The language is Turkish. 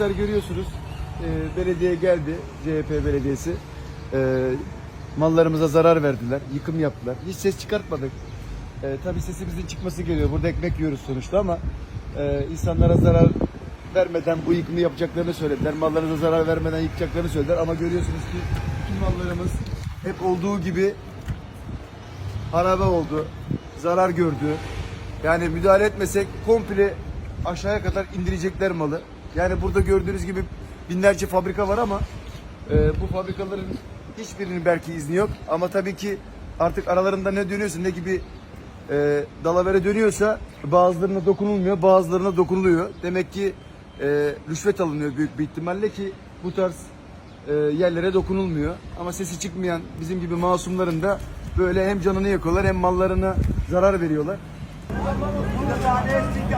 arkadaşlar görüyorsunuz. Ee, belediye geldi. CHP belediyesi. Ee, mallarımıza zarar verdiler. Yıkım yaptılar. Hiç ses çıkartmadık. Ee, tabii sesimizin çıkması geliyor. Burada ekmek yiyoruz sonuçta ama e, insanlara zarar vermeden bu yıkımı yapacaklarını söylediler. Mallarınıza zarar vermeden yıkacaklarını söylediler. Ama görüyorsunuz ki bütün mallarımız hep olduğu gibi harabe oldu. Zarar gördü. Yani müdahale etmesek komple aşağıya kadar indirecekler malı. Yani burada gördüğünüz gibi binlerce fabrika var ama e, bu fabrikaların hiçbirinin belki izni yok. Ama tabii ki artık aralarında ne dönüyorsa ne gibi e, dalavere dönüyorsa bazılarına dokunulmuyor, bazılarına dokunuluyor. Demek ki e, rüşvet alınıyor büyük bir ihtimalle ki bu tarz e, yerlere dokunulmuyor. Ama sesi çıkmayan bizim gibi masumların da böyle hem canını yakıyorlar hem mallarına zarar veriyorlar.